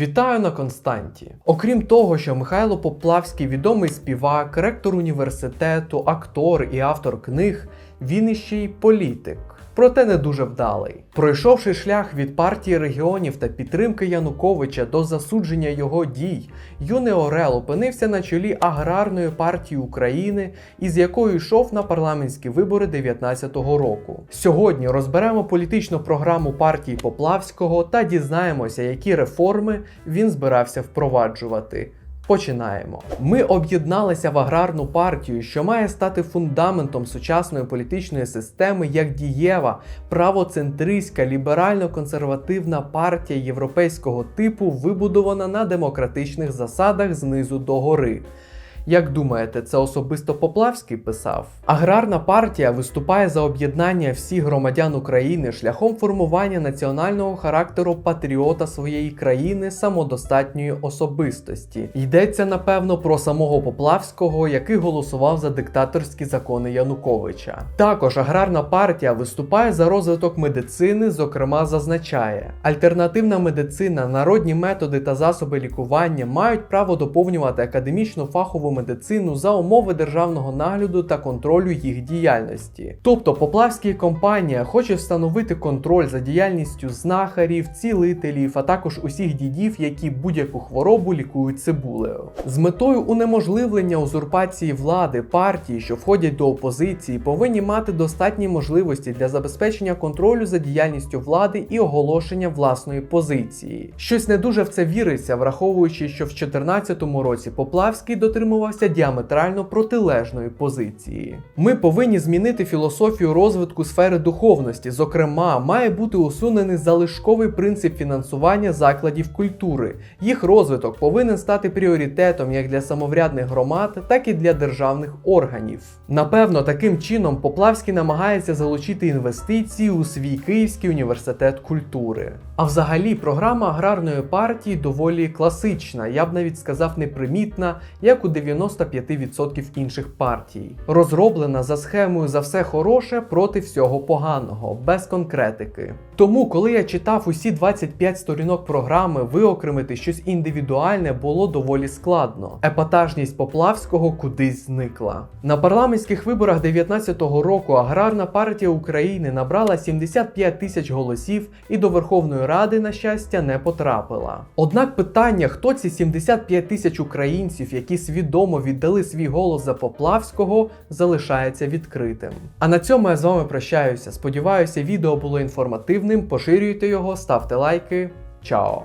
Вітаю на Константі. Окрім того, що Михайло Поплавський відомий співак, ректор університету, актор і автор книг, він іще й політик. Проте не дуже вдалий. Пройшовши шлях від партії регіонів та підтримки Януковича до засудження його дій, юний Орел опинився на чолі аграрної партії України, із якою йшов на парламентські вибори 19-го року. Сьогодні розберемо політичну програму партії Поплавського та дізнаємося, які реформи він збирався впроваджувати. Починаємо. Ми об'єдналися в аграрну партію, що має стати фундаментом сучасної політичної системи як дієва, правоцентристська, ліберально-консервативна партія європейського типу, вибудована на демократичних засадах знизу до гори. Як думаєте, це особисто Поплавський писав? Аграрна партія виступає за об'єднання всіх громадян України шляхом формування національного характеру патріота своєї країни самодостатньої особистості. Йдеться напевно про самого Поплавського, який голосував за диктаторські закони Януковича. Також аграрна партія виступає за розвиток медицини, зокрема, зазначає, альтернативна медицина, народні методи та засоби лікування мають право доповнювати академічну фахову медицину за умови державного нагляду та контролю їх діяльності. Тобто Поплавський компанія хоче встановити контроль за діяльністю знахарів, цілителів, а також усіх дідів, які будь-яку хворобу лікують цибулею. З метою унеможливлення узурпації влади партії, що входять до опозиції, повинні мати достатні можливості для забезпечення контролю за діяльністю влади і оголошення власної позиції. Щось не дуже в це віриться, враховуючи, що в 2014 році Поплавський дотримувався діаметрально протилежної позиції. Ми повинні змінити філософію розвитку сфери духовності. Зокрема, має бути усунений залишковий принцип фінансування закладів культури. Їх розвиток повинен стати пріоритетом як для самоврядних громад, так і для державних органів. Напевно, таким чином Поплавський намагається залучити інвестиції у свій Київський університет культури. А взагалі, програма аграрної партії доволі класична, я б навіть сказав непримітна, як у 95% інших партій. Розроблена за схемою за все хороше проти всього поганого, без конкретики. Тому, коли я читав усі 25 сторінок програми, виокремити щось індивідуальне було доволі складно. Епатажність Поплавського кудись зникла. На парламентських виборах 19-го року Аграрна партія України набрала 75 тисяч голосів і до Верховної Ради, на щастя, не потрапила. Однак питання, хто ці 75 тисяч українців, які свідомо віддали свій голос за Поплавського, залишається відкритим. А на цьому я з вами прощаюся. Сподіваюся, відео було інформативним. Поширюйте його, ставте лайки. Чао!